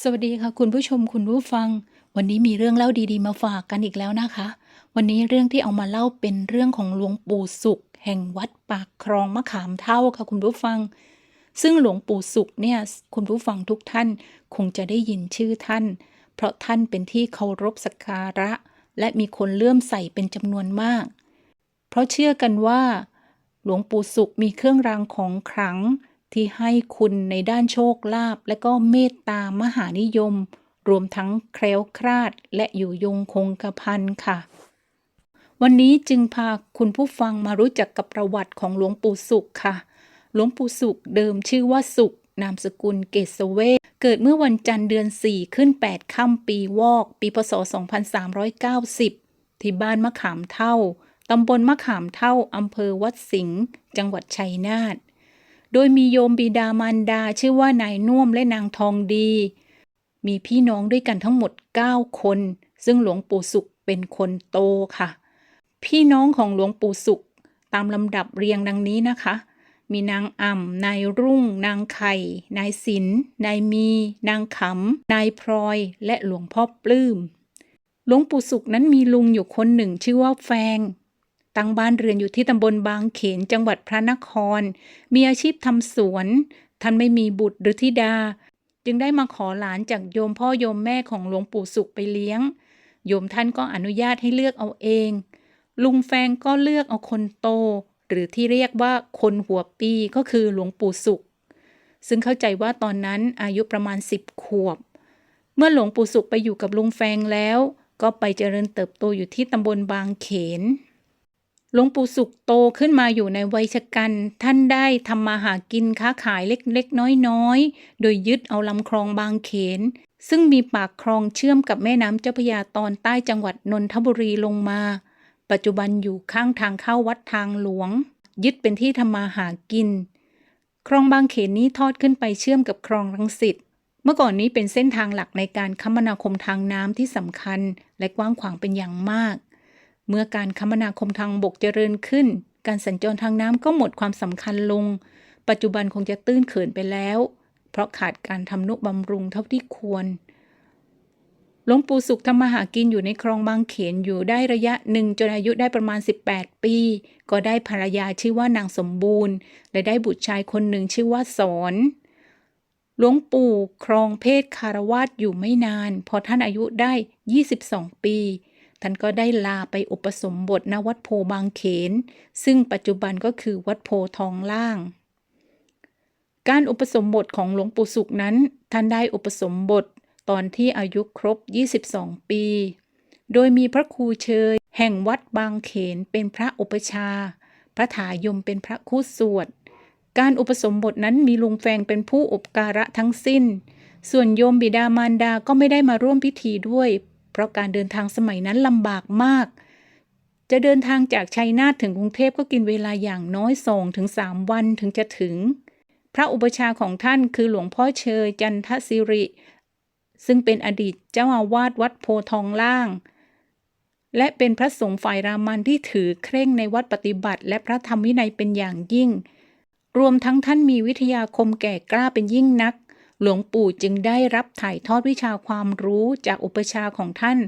สวัสดีค่ะคุณผู้ชมคุณผู้ฟัง วันนี้มีเรื่องเล่าดีๆ มาฝากกันอีกแล้วนะคะ วันนี้เรื่องที่เอามาเล่าเป็นเรื่องของหลวงปู่สุข แห่งวัดปากคลองมะขามเท่าค่ะคุณผู้ฟัง ซึ่งหลวงปู่สุขเนี่ยคุณผู้ฟังทุกท่านคงจะได้ยินชื่อท่าน เพราะท่านเป็นที่เคารพสักการะ และมีคนเลื่อมใสเป็นจำนวนมาก เพราะเชื่อกันว่า หลวงปู่สุขมีเครื่องรางของขลัง ที่ให้คุณในด้านโชคลาภและก็เมตตามหานิยม รวมทั้งแคล้วคลาด และอยู่ยงคงกระพันค่ะ วันนี้จึงพาคุณผู้ฟังมารู้จักกับประวัติของหลวงปู่สุขค่ะ หลวงปู่สุขเดิมชื่อว่าสุข นามสกุลเกษเวเกิดเมื่อวันจันทร์เดือน 4 ขึ้น 8 ค่ำปีวอก ปีพศ 2390 ที่บ้านมะขามเท่าตำบลมะขามเท่าอำเภอวัดสิงห์จังหวัดชัยนาท โดยมีโยมบิดามารดาชื่อว่านายน่วมและนางทองดี มีพี่น้องด้วยกันทั้งหมด 9 คน ซึ่งหลวงปู่สุขเป็นคนโตค่ะ พี่น้องของหลวงปู่สุขตามลำดับเรียงดังนี้นะคะ มีนางอ่ำนายรุ่ง นางไข่ นายศิลนายมี นางขำนายพลอย และหลวงพ่อปลื้มหลวงปู่สุขนั้นมีลุงอยู่คนหนึ่งชื่อว่าแฟง ตั้งบ้านเรือนอยู่ที่ตำบลบางเขนจังหวัดพระนคร มีอาชีพทำสวน ท่านไม่มีบุตรหรือธิดา จึงได้มาขอหลานจากโยมพ่อโยมแม่ของหลวงปู่สุขไปเลี้ยง โยมท่านก็อนุญาตให้เลือกเอาเอง ลุงแฟงก็เลือกเอาคนโต หรือที่เรียกว่าคนหัวปีก็คือหลวงปู่สุข ซึ่งเข้าใจว่าตอนนั้นอายุประมาณสิบขวบ เมื่อหลวงปู่สุขไปอยู่กับลุงแฟงแล้ว ก็ไปเจริญเติบโตอยู่ที่ตำบลบางเขน หลวงปู่สุขโตขึ้นมาอยู่ในวัยชกันท่านได้ทำมาหากินค้าขายเล็กๆ น้อยๆ โดยยึดเอาลำคลองบางเขน ซึ่งมีปากคลองเชื่อมกับแม่น้ำเจ้าพระยาตอนใต้จังหวัดนนทบุรีลงมา ปัจจุบันอยู่ข้างทางเข้าวัดทางหลวง ยึดเป็นที่ทำมาหากิน คลองบางเขนนี้ทอดขึ้นไปเชื่อมกับคลองรังสิตเมื่อก่อนนี้เป็นเส้นทางหลักในการคมนาคมทางน้ำที่สำคัญ และกว้างขวางเป็นอย่างมาก เมื่อการคมนาคมทางบกเจริญขึ้น การสัญจรทางน้ำก็หมดความสำคัญลง ปัจจุบันคงจะตื้นเขินไปแล้ว เพราะขาดการทำนุบำรุงเท่าที่ควรหลวงปู่สุขทำมาหากินอยู่ในคลองบางเขนอยู่ได้ระยะหนึ่งจนอายุได้ประมาณ 18 ปี ก็ได้ภรรยาชื่อว่านางสมบูรณ์ และได้บุตรชายคนหนึ่งชื่อว่าสอนหลวงปู่ครองเพศคารวาสอยู่ไม่นาน พอท่านอายุได้ 22 ปี ท่านก็ได้ลาไปอุปสมบทณวัดโพบางเขน ซึ่งปัจจุบันก็คือวัดโพทองล่าง การอุปสมบทของหลวงปู่สุขนั้น ท่านได้อุปสมบทตอนที่อายุครบ 22 ปี โดยมีพระครูเชย แห่งวัดบางเขนเป็นพระอุปชา พระถายมเป็นพระคู่สวด การอุปสมบทนั้นมีลุงแฟงเป็นผู้อุปการะทั้งสิ้น ส่วนโยมบิดามารดาก็ไม่ได้มาร่วมพิธีด้วย เพราะการเดินทางสมัยนั้นลำบากมาก จะเดินทางจากชัยนาทถึงกรุงเทพก็กินเวลาอย่างน้อยสองถึงสามวันถึงจะถึง พระอุปชาของท่านคือหลวงพ่อเชยจันทศิริ ซึ่งเป็นอดีตเจ้าอาวาสวัดโพทองล่าง และเป็นพระสงฆ์ฝ่ายรามันที่ถือเคร่งในวัดปฏิบัติ และพระธรรมวินัยเป็นอย่างยิ่ง รวมทั้งท่านมีวิทยาคมแก่กล้าเป็นยิ่งนัก หลวงปู่จึงได้รับถ่ายทอดวิชาความรู้จากอุปชาของท่าน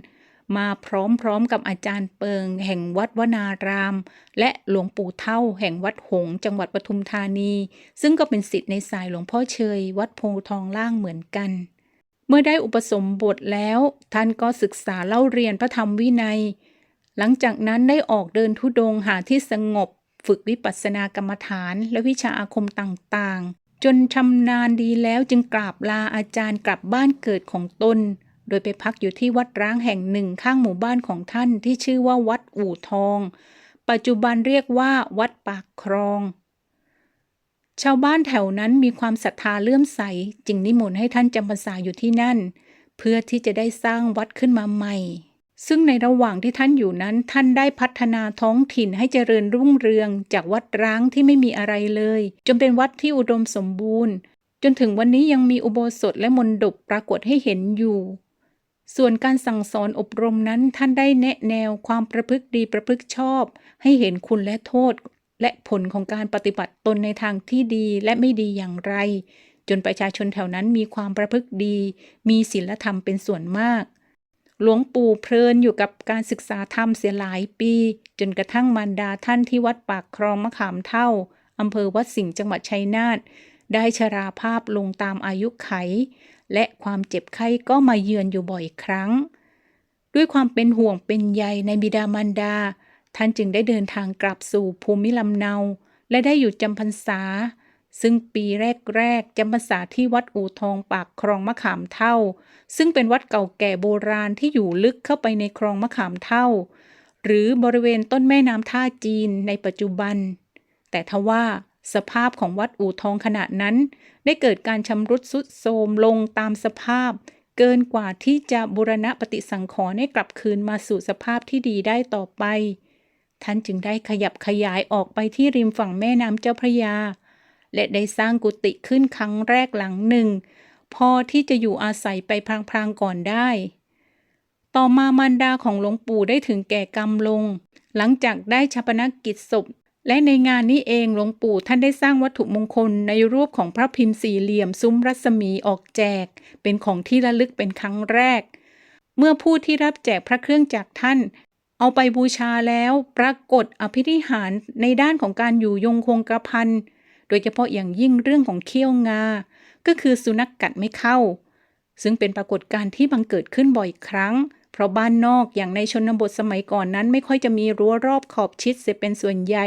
มาพร้อมๆกับอาจารย์เปิง แห่งวัดวนาราม และหลวงปู่เท่า แห่งวัดหงจังหวัดปทุมธานี ซึ่งก็เป็นศิษย์ในสายหลวงพ่อเชย วัดโพทองล่างเหมือนกัน เมื่อได้อุปสมบทแล้ว ท่านก็ศึกษาเล่าเรียนพระธรรมวินัย หลังจากนั้นได้ออกเดินทุดงค์หาที่สงบ ฝึกวิปัสสนากรรมฐานและวิชาอาคมต่างๆ จนชำนาญดีแล้วจึงกราบลาอาจารย์กลับบ้านเกิดของตน โดยไปพักอยู่ที่วัดร้างแห่งหนึ่งข้างหมู่บ้านของท่านที่ชื่อว่าวัดอู่ทอง ปัจจุบันเรียกว่าวัดปากครอง ชาวบ้านแถวนั้นมีความศรัทธาเลื่อมใส จึงนิมนต์ให้ท่านจำพรรษาอยู่ที่นั่น เพื่อที่จะได้สร้างวัดขึ้นมาใหม่ ซึ่งในระหว่างที่ท่านอยู่นั้น ท่านได้พัฒนาท้องถิ่นให้เจริญรุ่งเรือง จากวัดร้างที่ไม่มีอะไรเลย จนเป็นวัดที่อุดมสมบูรณ์ จนถึงวันนี้ยังมีอุโบสถและมณฑปปรากฏให้เห็นอยู่ ส่วนการสั่งสอนอบรมนั้นท่านได้แนะแนวความประพฤติดีประพฤติชอบ ให้เห็นคุณและโทษ และผลของการปฏิบัติตนในทางที่ดีและไม่ดีอย่างไร จนประชาชนแถวนั้นมีความประพฤติดี มีศีลธรรมเป็นส่วนมาก หลวงปู่เพลินอยู่กับการศึกษาธรรมเสียหลายปี จนกระทั่งมารดาท่านที่วัดปากคลองมะขามเท่าอำเภอวัดสิงห์จังหวัดชัยนาทได้ชราภาพลงตามอายุไข และความเจ็บไข้ก็มาเยือนอยู่บ่อยครั้ง ด้วยความเป็นห่วงเป็นใยในบิดามารดา ท่านจึงได้เดินทางกลับสู่ภูมิลำเนา และได้อยู่จำพรรษา ซึ่งปีแรกๆจำพรรษาที่วัดอู่ทองปากคลองมะขามเท่า ซึ่งเป็นวัดเก่าแก่โบราณที่อยู่ลึกเข้าไปในคลองมะขามเท่า หรือบริเวณต้นแม่น้ำท่าจีนในปัจจุบัน แต่ทว่าสภาพของวัดอู่ทองขณะนั้น ได้เกิดการชำรุดทรุดโทรมลงตามสภาพ เกินกว่าที่จะบูรณะปฏิสังขรณ์ให้กลับคืนมาสู่สภาพที่ดีได้ต่อไป ท่านจึงได้ขยับขยายออกไปที่ริมฝั่งแม่น้ำเจ้าพระยา และได้สร้างกุฏิขึ้นครั้งแรกหลังหนึ่ง พอที่จะอยู่อาศัยไปพลางๆก่อนได้ ต่อมามารดาของหลวงปู่ได้ถึงแก่กรรมลง หลังจากได้ชาปนกิจศพ และในงานนี้เองหลวงปู่ท่านได้สร้างวัตถุมงคลในรูปของพระพิมพ์สี่เหลี่ยมซุ้มรัศมีออกแจก เป็นของที่ระลึกเป็นครั้งแรก เมื่อผู้ที่รับแจกพระเครื่องจากท่านเอาไปบูชาแล้วปรากฏอภินิหารในด้านของการอยู่ยงคงกระพัน ยเฉพาะอย่างยิ่งเรื่องของเขี้ยวงา ก็คือสุนัขกกัดไม่เข้า ซึ่งเป็นปรากฏการณ์ที่บังเกิดขึ้นบ่อยครั้ง เพราะบ้านนอกอย่างในชนบทสมัยก่อนนั้น ไม่ค่อยจะมีรั้วรอบขอบชิดเสียเป็นส่วนใหญ่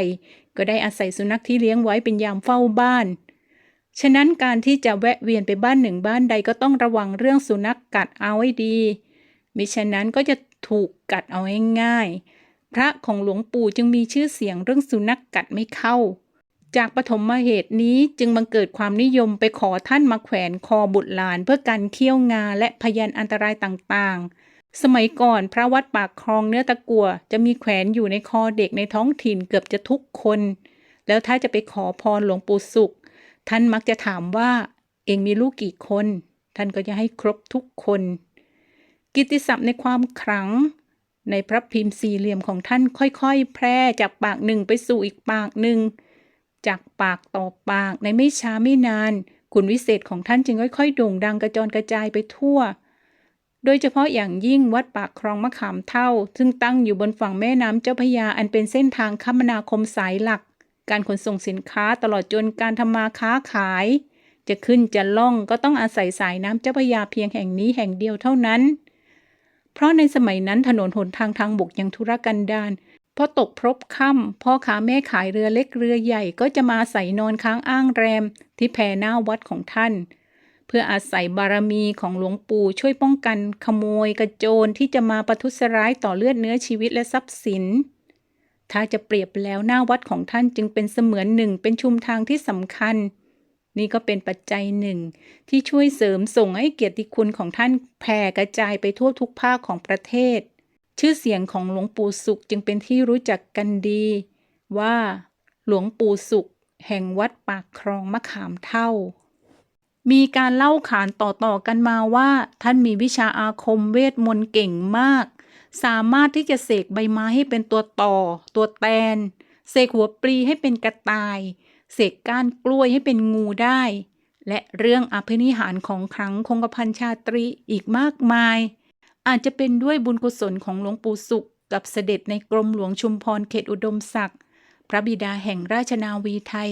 ก็ได้อาศัยสุนัขที่เลี้ยงไว้เป็นยามเฝ้าบ้านฉะนั้นการที่จะแวะเวียนไปบ้านหนึ่งบ้านใดก็ต้องระวังเรื่องสุนัขกกัดเอาไว้ดีมิฉะนั้นก็จะถูกกัดเอาง่ายๆพระของหลวงปู่จึงมีชื่อเสียงเรื่องสุนัขกกัดไม่เข้า จากปฐมเหตุนี้จึงบังเกิดความนิยมไปขอท่านมาแขวนคอบุตรหลาน เพื่อกันเคี้ยวงาและพยันอันตรายต่างๆ สมัยก่อนพระวัดปากคลองเนื้อตะกัวจะมีแขวนอยู่ในคอเด็กในท้องถิ่นเกือบจะทุกคน แล้วถ้าจะไปขอพรหลวงปู่สุข ท่านมักจะถามว่า เองมีลูกกี่คน ท่านก็จะให้ครบทุกคน กิตติศัพท์ในความขลังในพระพิมพ์สี่เหลี่ยมของท่านค่อยๆ แพร่จากปากหนึ่งไปสู่อีกปากหนึ่ง จากปากต่อปากในไม่ช้าไม่นาน คุณวิเศษของท่านจึงค่อยๆโด่งดังกระจรกระจายไปทั่ว โดยเฉพาะอย่างยิ่งวัดปากคลองมะขามเท่า ซึ่งตั้งอยู่บนฝั่งแม่น้ำเจ้าพยาอันเป็นเส้นทางคมนาคมสายหลัก การขนส่งสินค้าตลอดจนการทำมาค้าขาย จะขึ้นจะล่องก็ต้องอาศัยสายน้ำเจ้าพยาเพียงแห่งนี้แห่งเดียวเท่านั้น เพราะในสมัยนั้นถนนหนทางทางบกยังทุรกันดาร พอตกพรบค่ำพ่อค้าแม่ขายเรือเล็กเรือใหญ่ก็จะมาอาศัยนอนค้างอ้างแรม ที่แพหน้าวัดของท่าน เพื่ออาศัยบารมีของหลวงปู่ช่วยป้องกันขโมยกระโจนที่จะมาประทุษร้ายต่อเลือดเนื้อชีวิตและทรัพย์สิน ถ้าจะเปรียบแล้วหน้าวัดของท่านจึงเป็นเสมือนหนึ่งเป็นชุมทางที่สำคัญ นี่ก็เป็นปัจจัยหนึ่ง ที่ช่วยเสริมส่งให้เกียรติคุณของท่านแผ่กระจายไปทั่วทุกภาคของประเทศ ชื่อเสียงของหลวงปู่สุขจึงเป็นที่รู้จักกันดี ว่า หลวงปู่สุข แห่งวัดปากคลองมะขามเท่า มีการเล่าขานต่อๆกันมาว่า ท่านมีวิชาอาคมเวทมนต์เก่งมาก สามารถที่จะเสกใบไม้ให้เป็นตัวต่อ ตัวแตน เสกหัวปลีให้เป็นกระต่าย เสกก้านกล้วยให้เป็นงูได้ และเรื่องอภินิหารของครั้งคงกระพันชาตรีอีกมากมาย อาจจะเป็นด้วยบุญกุศลของหลวงปู่สุข กับเสด็จในกรมหลวงชุมพรเขตอุดมศักดิ์พระบิดาแห่งราชนาวีไทย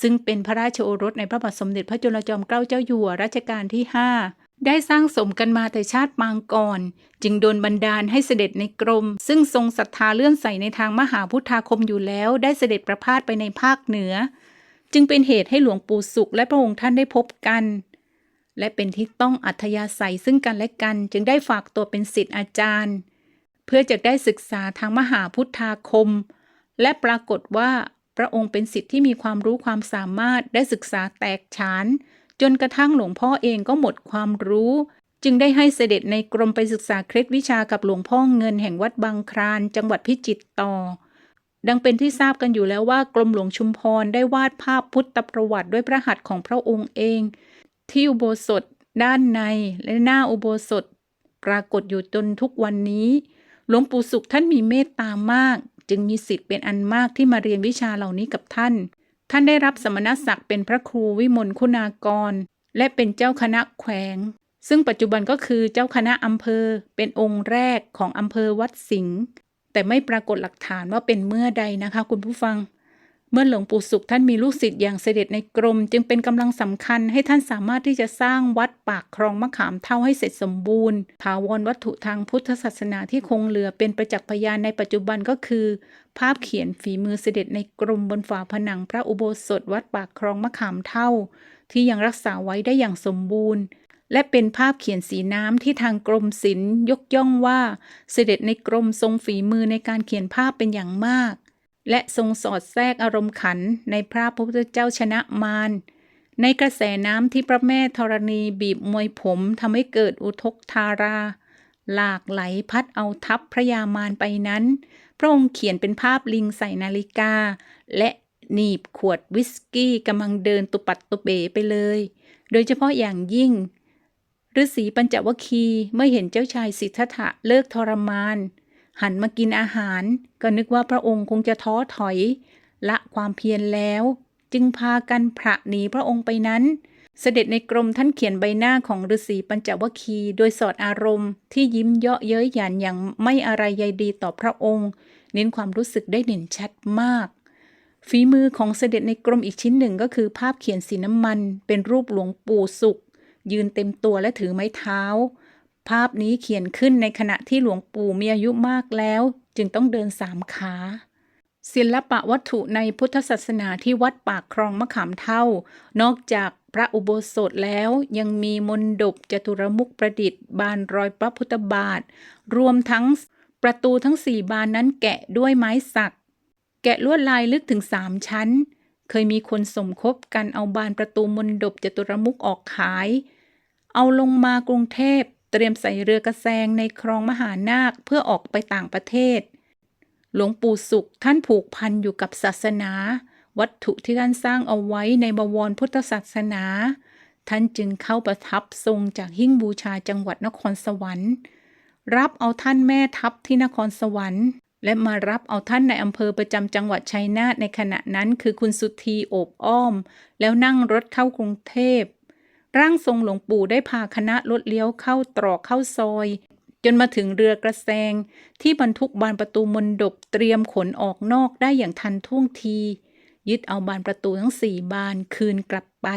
ซึ่งเป็นพระราชโอรสในพระบาทสมเด็จพระจุลจอมเกล้าเจ้าอยู่หัวรัชกาลที่ 5 ได้สร้างสมกันมาแต่ชาติปางก่อน จึงโดนบันดาลให้เสด็จในกรม ซึ่งทรงศรัทธาเลื่อนใสในทางมหาพุทธาคมอยู่แล้ว ได้เสด็จประพาสไปในภาคเหนือ จึงเป็นเหตุให้หลวงปู่สุขและพระองค์ท่านได้พบกัน และเป็นที่ต้องอัธยาศัยซึ่งกันและกัน จึงได้ฝากตัวเป็นศิษย์อาจารย์ เพื่อจะได้ศึกษาทางมหาพุทธาคม และปรากฏว่าพระองค์เป็นศิษย์ที่มีความรู้ความสามารถได้ศึกษาแตกฉาน จนกระทั่งหลวงพ่อเองก็หมดความรู้ จึงได้ให้เสด็จในกรมไปศึกษาเคล็ดวิชากับหลวงพ่อเงินแห่งวัดบางคราน จังหวัดพิจิตรต่อ ดังเป็นที่ทราบกันอยู่แล้วว่ากรมหลวงชุมพรได้วาดภาพพุทธประวัติด้วยพระหัตถ์ของพระองค์เอง ที่อุโบสถด้านในและหน้าอุโบสถ ปรากฏอยู่จนทุกวันนี้ หลวงปู่สุขท่านมีเมตตามาก จึงมีสิทธิ์เป็นอันมากที่มาเรียนวิชาเหล่านี้กับท่าน ท่านได้รับสมณศักดิ์เป็นพระครูวิมลคุณากร และเป็นเจ้าคณะแขวง ซึ่งปัจจุบันก็คือเจ้าคณะอำเภอเป็นองค์แรกของอำเภอวัดสิงห์แต่ไม่ปรากฏหลักฐานว่าเป็นเมื่อใดนะคะคุณผู้ฟัง เมื่อหลวงปู่สุขท่านมีลูกศิษย์อย่างเสด็จในกรม จึงเป็นกำลังสำคัญให้ท่านสามารถที่จะสร้างวัดปากคลองมะขามเท่าให้เสร็จสมบูรณ์ถาวรวัตถุทางพุทธศาสนาที่คงเหลือเป็นประจักษ์พยานในปัจจุบันก็คือ ภาพเขียนฝีมือเสด็จในกรมบนฝาผนังพระอุโบสถวัดปากคลองมะขามเท่า ที่ยังรักษาไว้ได้อย่างสมบูรณ์และเป็นภาพเขียนสีน้ำที่ทางกรมศิลป์ยกย่องว่า เสด็จในกรมทรงฝีมือในการเขียนภาพเป็นอย่างมาก และทรงสอดแทรกอารมณ์ขันในพระพุทธเจ้าชนะมารในกระแสน้ำที่พระแม่ธรณีบีบมวยผมทำให้เกิดอุทกธารา หลากไหลพัดเอาทัพพระยามารไปนั้น พระองค์เขียนเป็นภาพลิงใส่นาฬิกา และหนีบขวดวิสกี้กำลังเดินตุปัดตุเบไปเลย โดยเฉพาะอย่างยิ่งฤาษีปัญจวคีเมื่อเห็นเจ้าชายสิทธัตถะเลิกทรมาน หันมากินอาหาร ก็นึกว่าพระองค์คงจะท้อถอย ละความเพียรแล้ว จึงพากันพระหนีพระองค์ไปนั้น เสด็จในกรมท่านเขียนใบหน้าของฤาษีปัญจวคีย์โดยสอดอารมณ์ที่ยิ้มเยาะเย้ยหยันอย่างไม่อะไรใยดีต่อพระองค์ เน้นความรู้สึกได้เด่นชัดมากฝีมือของเสด็จในกรมอีกชิ้นหนึ่งก็คือภาพเขียนสีน้ำมัน เป็นรูปหลวงปู่สุข ยืนเต็มตัวและถือไม้เท้า ภาพนี้เขียนขึ้นในขณะที่หลวงปู่มีอายุมากแล้ว จึงต้องเดินสามขาศิลปะวัตถุในพุทธศาสนาที่วัดปากคลองมะขามเท่า นอกจากพระอุโบสถแล้วยังมีมนดบจตุรมุขประดิษฐ์ บานรอยพระพุทธบาท รวมทั้งประตูทั้งสี่บานนั้นแกะด้วยไม้สัก แกะลวดลายลึกถึงสามชั้น เคยมีคนสมคบกันเอาบานประตูมนดบจตุรมุขออกขาย เอาลงมากรุงเทพ เตรียมใส่เรือกระแซงในคลองมหานาคเพื่อออกไปต่างประเทศ หลวงปู่สุขท่านผูกพันอยู่กับศาสนา วัตถุที่ท่านสร้างเอาไว้ในบวรพุทธศาสนา ท่านจึงเข้าประทับทรงจากหิ้งบูชาจังหวัดนครสวรรค์ รับเอาท่านแม่ทัพที่นครสวรรค์ และมารับเอาท่านในอำเภอประจำจังหวัดชัยนาทในขณะนั้นคือคุณสุธีโอบอ้อม แล้วนั่งรถเข้ากรุงเทพ ร่างทรงหลวงปู่ได้พาคณะรถเลี้ยวเข้าตรอกเข้าซอย จนมาถึงเรือกระแซง ที่บรรทุกบานประตูมนดบเตรียมขนออกนอกได้อย่างทันท่วงที ยึดเอาบานประตูทั้งสี่บานคืนกลับไป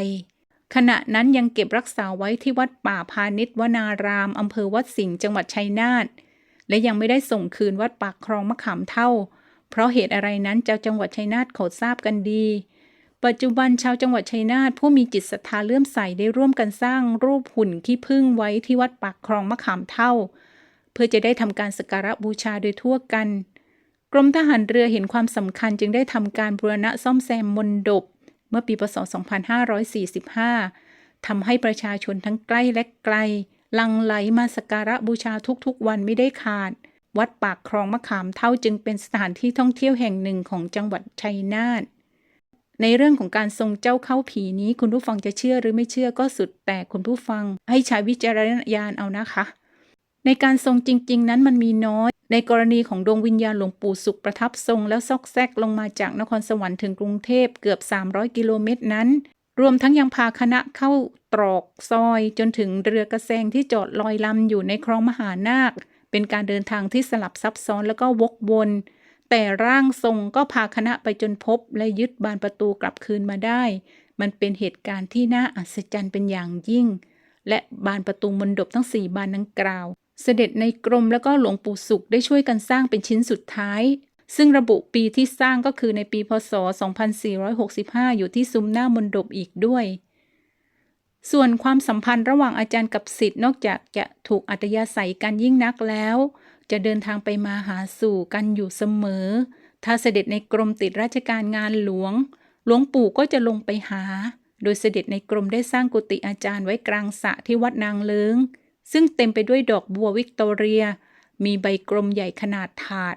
ขณะนั้นยังเก็บรักษาไว้ที่วัดป่าพาณิชวนารามอำเภอวัดสิงห์จังหวัดชัยนาทและยังไม่ได้ส่งคืนวัดปากคลองมะขามเท่า เพราะเหตุอะไรนั้นเจ้าจังหวัดชัยนาทเขาทราบกันดี ปัจจุบันชาวจังหวัดชัยนาทผู้มีจิตศรัทธาเลื่อมใสได้ร่วมกันสร้างรูปหุ่นขี้ผึ้งไว้ที่วัดปากคลองมะขามเท่า เพื่อจะได้ทำการสักการะบูชาโดยทั่วกัน กรมทหารเรือเห็นความสำคัญจึงได้ทำการบูรณะซ่อมแซมมนดบ เมื่อปีพศ 2545 ทำให้ประชาชนทั้งใกล้และไกลลังไหลมาสักการะบูชาทุกๆ วันไม่ได้ขาด วัดปากคลองมะขามเท่าจึงเป็นสถานที่ท่องเที่ยวแห่งหนึ่งของจังหวัดชัยนาท ในเรื่องของการทรงเจ้าเข้าผีนี้คุณผู้ฟังจะเชื่อหรือไม่เชื่อก็สุดแต่คุณผู้ฟังให้ใช้วิจารณญาณเอานะคะ ในการทรงจริง ๆ นั้นมันมีน้อย ในกรณีของดวงวิญญาณหลวงปู่สุขประทับทรงแล้วซอกแซกลงมาจากนครสวรรค์ถึงกรุงเทพเกือบ 300 กิโลเมตรนั้น รวมทั้งยังพาคณะเข้าตรอกซอยจนถึงเรือกระแซงที่จอดลอยลำอยู่ในคลองมหานาค เป็นการเดินทางที่สลับซับซ้อนแล้วก็วกวน แต่ร่างทรงก็พาคณะไปจนพบและยึดบานประตูกลับคืนมาได้ มันเป็นเหตุการณ์ที่น่าอัศจรรย์เป็นอย่างยิ่ง และบานประตูมนดบทั้งสี่บานดังกล่าว เสด็จในกรมแล้วก็หลวงปู่สุขได้ช่วยกันสร้างเป็นชิ้นสุดท้าย ซึ่งระบุปีที่สร้างก็คือในปีพศ 2465 อยู่ที่ซุ้มหน้ามนดบอีกด้วยส่วนความสัมพันธ์ระหว่างอาจารย์กับศิษย์นอกจากจะถูกอัตยาศัยกันยิ่งนักแล้ว จะเดินทางไปมาหาสู่กันอยู่เสมอ ถ้าเสด็จในกรมติดราชการงานหลวง หลวงปู่ก็จะลงไปหา โดยเสด็จในกรมได้สร้างกุฏิอาจารย์ไว้กลางสระที่วัดนางเลิงซึ่งเต็มไปด้วยดอกบัววิกตอเรีย มีใบกลมใหญ่ขนาดถาด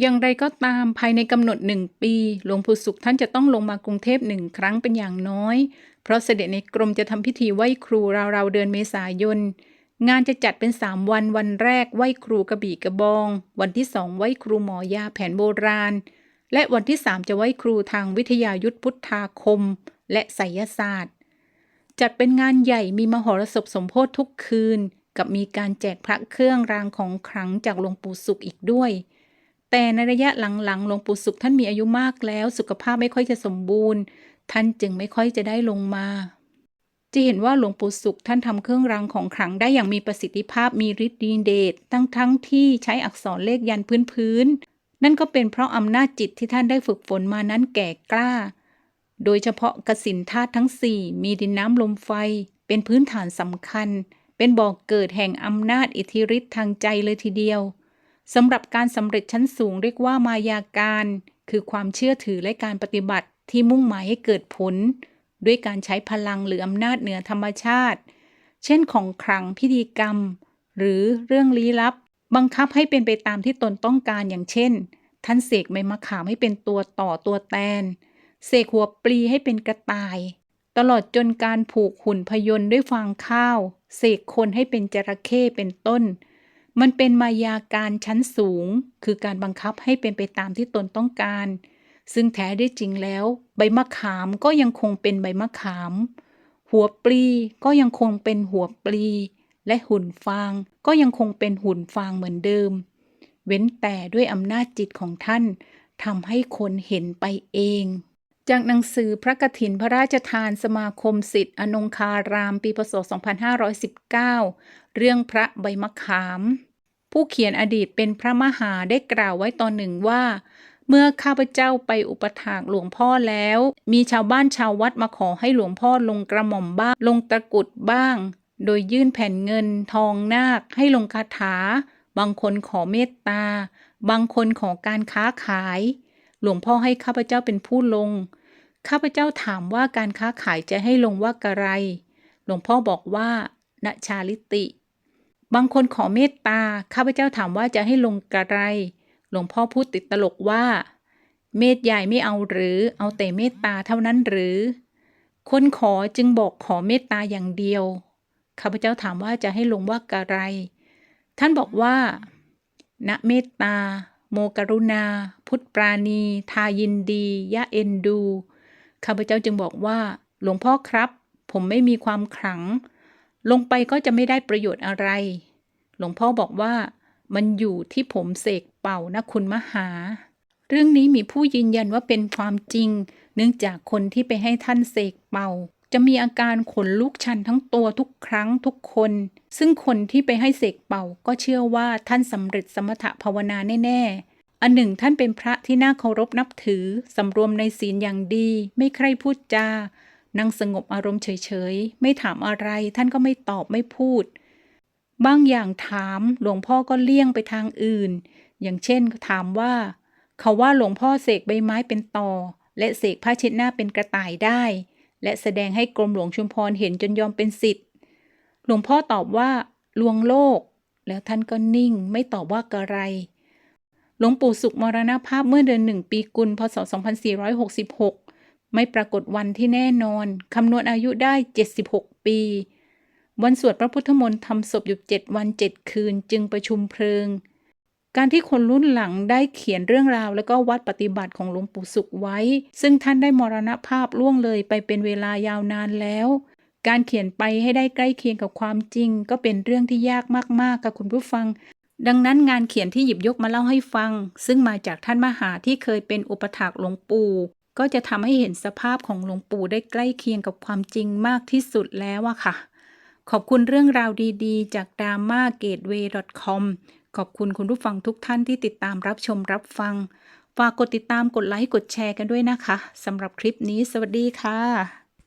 อย่างไรก็ตามภายในกำหนดหนึ่งปี หลวงปู่สุขท่านจะต้องลงมากรุงเทพหนึ่งครั้งเป็นอย่างน้อย เพราะเสด็จในกรมจะทำพิธีไหว้ครูราวๆเดือนเมษายน งานจะจัดเป็น 3 วัน วันแรกไหว้ครูกระบี่กระบอง วันที่สองไหว้ครูหมอยาแผนโบราณ และวันที่3จะไหว้ครูทางวิทยายุทธพุทธาคม และไสยศาสตร์ จัดเป็นงานใหญ่มีมหรสพสมโพธิทุกคืน กับมีการแจกพระเครื่องรางของขลังจากหลวงปู่สุขอีกด้วย แต่ในระยะหลังๆหลวงปู่สุขท่านมีอายุมากแล้ว สุขภาพไม่ค่อยจะสมบูรณ์ ท่านจึงไม่ค่อยจะได้ลงมา จะเห็นว่าหลวงปู่สุขท่านทำเครื่องรางของขลังได้อย่างมีประสิทธิภาพมีฤทธิ์ดีเดชทั้งทั้งที่ใช้อักษรเลขยันพื้นพื้น นั่นก็เป็นเพราะอำนาจจิตที่ท่านได้ฝึกฝนมานั้นแก่กล้า โดยเฉพาะกสินธาตุทั้ง4มีดินน้ำลมไฟ เป็นพื้นฐานสำคัญ เป็นบ่อกเกิดแห่งอำนาจอิทธิฤทธิ์ทางใจเลยทีเดียวสำหรับการสำเร็จชั้นสูงเรียกว่ามายาการ คือความเชื่อถือและการปฏิบัติที่มุ่งหมายให้เกิดผล ด้วยการใช้พลังหรืออำนาจเหนือธรรมชาติ เช่นของขลังพิธีกรรม หรือเรื่องลี้ลับ บังคับให้เป็นไปตามที่ตนต้องการอย่างเช่น ท่านเสกใบมะขามให้เป็นตัวต่อตัวแตน เสกหัวปลีให้เป็นกระต่าย ตลอดจนการผูกหุ่นพยนต์ด้วยฟางข้าว เสกคนให้เป็นจระเข้เป็นต้น มันเป็นมายาการชั้นสูง คือการบังคับให้เป็นไปตามที่ตนต้องการ ซึ่งแท้ได้จริงแล้ว ใบมะขามก็ยังคงเป็นใบมะขาม หัวปลีก็ยังคงเป็นหัวปลี และหุ่นฟางก็ยังคงเป็นหุ่นฟางเหมือนเดิม เว้นแต่ด้วยอำนาจจิตของท่านทำให้คนเห็นไปเอง จากหนังสือพระกฐินพระราชทานสมาคมสิทธิอนงคารามปีพศ 2519 เรื่องพระใบมะขาม ผู้เขียนอดีตเป็นพระมหาได้กล่าวไว้ตอนหนึ่งว่า เมื่อข้าพเจ้าไปอุปถากหลวงพ่อแล้ว มีชาวบ้านชาววัดมาขอให้หลวงพ่อลงกระหม่อมบ้าง ลงตะกุดบ้าง โดยยื่นแผ่นเงินทองนาค ให้ลงคาถา บางคนขอเมตตา บางคนขอการค้าขาย หลวงพ่อให้ข้าพเจ้าเป็นผู้ลง ข้าพเจ้าถามว่าการค้าขายจะให้ลงว่ากะไร หลวงพ่อบอกว่าณชาลิติ บางคนขอเมตตา ข้าพเจ้าถามว่าจะให้ลงกะไร หลวงพ่อพูดติดตลกว่า เมตใหญ่ไม่เอาหรือ เอาแต่เมตตาเท่านั้นหรือ คนขอจึงบอกขอเมตตาอย่างเดียว ข้าพเจ้าถามว่าจะให้ลงว่ากะไร ท่านบอกว่าณเมตตา โมกรุณา พุทธปราณี ทายินดี ยะเอ็นดู ข้าพเจ้าจึงบอกว่า หลวงพ่อครับ ผมไม่มีความขลัง ลงไปก็จะไม่ได้ประโยชน์อะไร หลวงพ่อบอกว่า มันอยู่ที่ผมเสกเป่านะคุณมหา เรื่องนี้มีผู้ยืนยันว่าเป็นความจริง เนื่องจากคนที่ไปให้ท่านเสกเป่า จะมีอาการขนลุกชันทั้งตัวทุกครั้งทุกคน ซึ่งคนที่ไปให้เสกเป่าก็เชื่อว่าท่านสำเร็จสมถะภาวนาแน่ๆ อันหนึ่งท่านเป็นพระที่น่าเคารพนับถือ สำรวมในศีลอย่างดี ไม่ใคร่พูดจานั่งสงบอารมณ์เฉยๆ ไม่ถามอะไร ท่านก็ไม่ตอบไม่พูด บางอย่างถามหลวงพ่อก็เลี่ยงไปทางอื่น อย่างเช่นถามว่า เขาว่าหลวงพ่อเสกใบไม้เป็นต่อ และเสกผ้าเช็ดหน้าเป็นกระต่ายได้ และแสดงให้กรมหลวงชุมพรเห็นจนยอมเป็นสิทธิ์หลวงพ่อตอบว่า ลวงโลก แล้วท่านก็นิ่งไม่ตอบว่ากระไร หลวงปู่สุขมรณภาพเมื่อเดือนหนึ่งปีกุลพศ 2466 ไม่ปรากฏวันที่แน่นอน คำนวณอายุได้ 76 ปี วันสวดพระพุทธมนต์ทำศพอยู่7วัน7คืนจึงประชุมเพลิง การที่คนรุ่นหลังได้เขียนเรื่องราว และก็วัดปฏิบัติของหลวงปู่สุขไว้ ซึ่งท่านได้มรณภาพล่วงเลยไปเป็นเวลายาวนานแล้ว การเขียนไปให้ได้ใกล้เคียงกับความจริง ก็เป็นเรื่องที่ยากมากๆกับคุณผู้ฟัง ดังนั้นงานเขียนที่หยิบยกมาเล่าให้ฟัง ซึ่งมาจากท่านมหาที่เคยเป็นอุปถากหลวงปู่ก็จะทำให้เห็นสภาพของหลวงปู่ได้ใกล้เคียงกับความจริงมากที่สุดแล้วอะค่ะ ขอบคุณเรื่องราวดีๆ จาก dramagateway.com ขอบคุณคุณผู้ฟังทุกท่านที่ติดตามรับชมรับฟัง ฝากกดติดตามกดไลค์กดแชร์กันด้วยนะคะสำหรับคลิปนี้ สวัสดีค่ะ